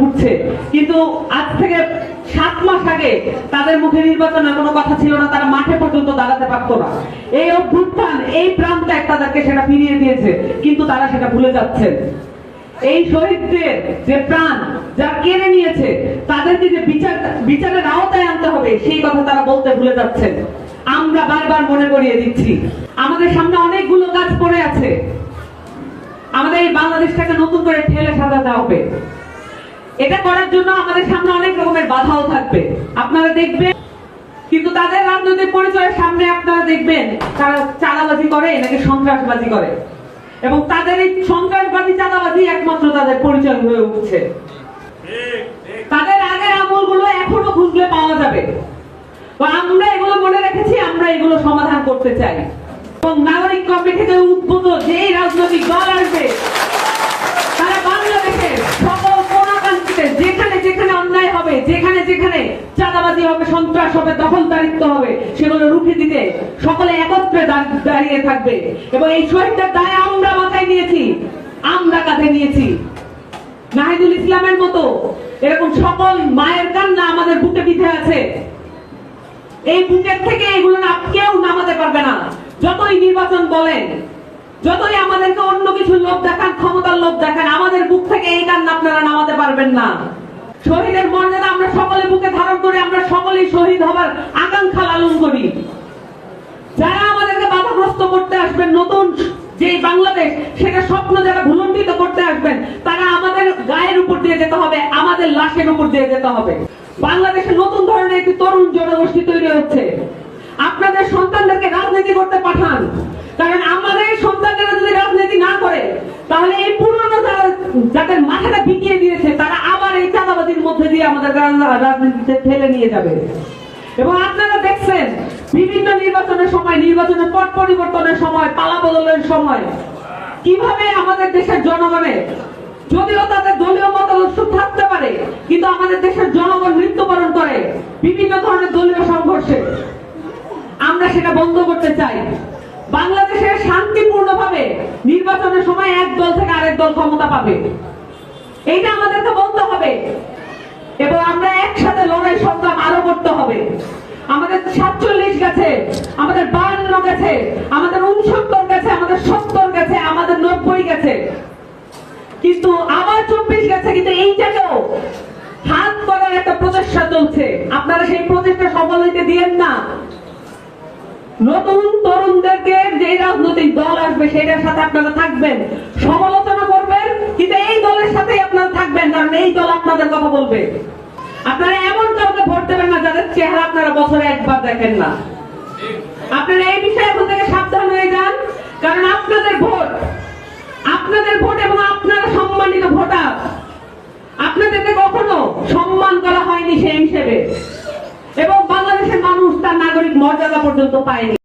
ঘুরছে। কিন্তু আজ থেকে সাত মাস আগে তাদের মুখে নির্বাচনের কোনো কথা ছিল না, তারা মাঠে পর্যন্ত দাঁড়াতে পারতো না। এই অভ্যুত্থান, এই প্রান্তে তাদেরকে সেটা ফিরিয়ে দিয়েছে, কিন্তু তারা সেটা ভুলে যাচ্ছেন। এই শহীদদের যে প্রাণ যারা কেড়ে নিয়েছে, তাদেরকে যে বিচার, বিচারের আওতায় আনতে হবে, সেই কথা তারা বলতে ভুলে যাচ্ছেন। আমরা বারবার মনে করিয়ে দিচ্ছি, আমাদের সামনে অনেকগুলো কাজ পড়ে আছে। আমাদের এই বাংলাদেশটাকে নতুন করে ঠেলে সাজাতে হবে। এটা করার জন্য আমাদের সামনে অনেক রকমের বাধাও থাকবে। আপনারা দেখবেন, কিন্তু তাদের রাজনৈতিক পরিচয়ের সামনে আপনারা দেখবেন, তারা চাঁদাবাজি করে নাকি সন্ত্রাসবাজি করে। এবং তাদের এই সন্ত্রাসবাদী চাঁদাবাজি একমাত্র তাদের পরিচয় হয়ে উঠছে। তাদের আগের আমলগুলো এখনও খুঁজলে পাওয়া যাবে। আমরা এগুলো মনে রেখেছি, আমরা এগুলো সমাধান করতে চাই। এবং নাগরিক কমিটি থেকে উদ্ভূত যেই রাজনৈতিক দল আসবে তারা বাংলাদেশের সকল কোনাকান্তিতে যেখানে যেখানে অন্যায় হবে যেখানে যেখানে চাঁদাবাজি হবে, সন্ত্রাস হবে, দখলদারিত্ব হবে, সেগুলো রুখে দিতে সকলে একত্রে দাঁড়িয়ে থাকবে। এবং এই শহীদদের দায় আমরা মাথায় নিয়েছি, আমরা কাঁধে নিয়েছি। নাহিদুল ইসলামের মতো এরকম সকল মায়ের কান্না আমাদের বুকে বিধে আছে। এই বুকের থেকে এগুলো না, কেউ নামাতে পারবে না। যতই নির্বাচন বলেন, যতই আমাদেরকে অন্য কিছু লোভ দেখান, ক্ষমতার লোভ দেখান, আমাদের বুক থেকে এই কান্না আপনারা নামাতে পারবেন না। শহীদের মর্যাদা আমরা সকলে বুকে ধারণ করে আমরা সকলেই শহীদ হবার আকাঙ্ক্ষা লালন করি। যারা আমাদেরকে বাধাগ্রস্ত করতে আসবেন, নতুন যে বাংলাদেশ, সেটা স্বপ্ন যারা ভুলন্ডিত করতে আসবেন, তারা আমাদের গায়ের উপর দিয়ে যেতে হবে, আমাদের লাশের উপর দিয়ে যেতে হবে। বাংলাদেশে নতুন ধরনের একটি তরুণ জনগোষ্ঠী তৈরি হচ্ছে। আপনাদের সন্তানদেরকে রাজনীতি করতে পাঠান কারণ আমাদের সন্তানরা যদি রাজনীতি না করে তাহলে এই পুরনো যারা যাদের মাথাটা বিকিয়ে দিয়েছে তারা আবার এই চাঁদাবাজির মধ্যে আমাদের বিভিন্ন দেশের জনগণের, যদিও তাদের দলীয় থাকতে পারে, কিন্তু আমাদের দেশের জনগণ মৃত্যুবরণ করে বিভিন্ন ধরনের দলীয় সংঘর্ষে। আমরা সেটা বন্ধ করতে চাই। বাংলাদেশের শান্তিপূর্ণভাবে নির্বাচনের সময় এক দল থেকে আরেক দল ক্ষমতা পাবে। এইটা আমাদেরকে বলতে হবে। এবং আমরা একসাথে লড়াই সংগ্রাম আরও করতে হবে। আমাদের সাতচল্লিশ গেছে, আমাদের বায়ান্ন গেছে, আমাদের উনসত্তর গেছে, আমাদের সত্তর গেছে, আমাদের নব্বই গেছে। কিন্তু আবার চব্বিশ গেছে, কিন্তু এই জায়গাও হাত করার একটা প্রচেষ্টা চলছে। আপনারা সেই প্রচেষ্টা সফল হইতে দিয়েন না। নতুন তরুণদেরকে যে রাজনৈতিক দল আসবে, সেটার সাথে আপনারা থাকবেন। সমালোচনা করবেন কিন্তু এই দলের সাথেই আপনারা থাকবেন কারণ এই দল আপনাদের কথা বলবে। আপনারা এমন কাউকে ভোট দেবেন না, যাদের চেহারা আপনারা বছরে একবার দেখেন না। আপনারা এই বিষয়ে এখন থেকে সাবধান হয়ে যান, কারণ আপনাদের ভোট আপনাদের ভোট এবং আপনারা সম্মানিত ভোটার। আপনাদেরকে কখনো সম্মান করা হয়নি সেই হিসেবে। এবং বাংলাদেশের মানুষ তার নাগরিক মর্যাদা পর্যন্ত পায়নি।